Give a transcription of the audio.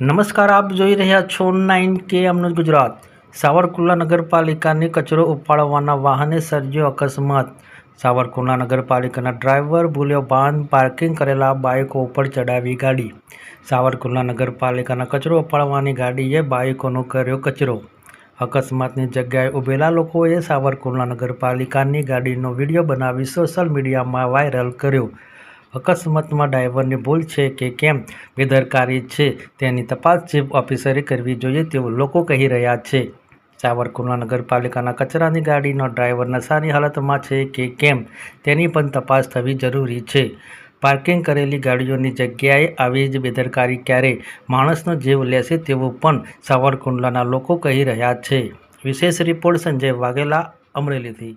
નમસ્કાર, આપ જોઈ રહ્યા છો નાઇન કે અમનું ગુજરાત. સાવરકુંડલા નગરપાલિકાની કચરો ઉપાડવાના વાહને સર્જ્યો અકસ્માત. સાવરકુંડલા નગરપાલિકાના ડ્રાઈવર ભૂલ્યો બાંધ પાર્કિંગ કરેલા બાઇકો ઉપર ચડાવી ગાડી. સાવરકુંડલા નગરપાલિકાના કચરો ઉપાડવાની ગાડીએ બાઇકોનો કર્યો કચરો. અકસ્માતની જગ્યાએ ઊભેલા લોકોએ સાવરકુંડલા નગરપાલિકાની ગાડીનો વીડિયો બનાવી સોશિયલ મીડિયામાં વાયરલ કર્યો. અકસ્માતમાં ડ્રાઈવરની ભૂલ છે કે કેમ? બેદરકારી છે, તેની તપાસ ચીફ ઓફિસરે કરવી જોઈએ તેવું લોકો કહી રહ્યા છે. સાવરકુંડલા નગરપાલિકાના કચરાની ગાડીનો ડ્રાઈવર નશાની હાલતમાં છે કે કેમ? તેની પણ તપાસ થવી જરૂરી છે. પાર્કિંગ કરેલી ગાડીઓની જગ્યાએ આવી જ બેદરકારી ક્યારે? માણસનો જીવ લેશે તેવું પણ સાવરકુંડલાના લોકો કહી રહ્યા છે. વિશેષ રિપોર્ટ સંજય વાઘેલા અમરેલીથી.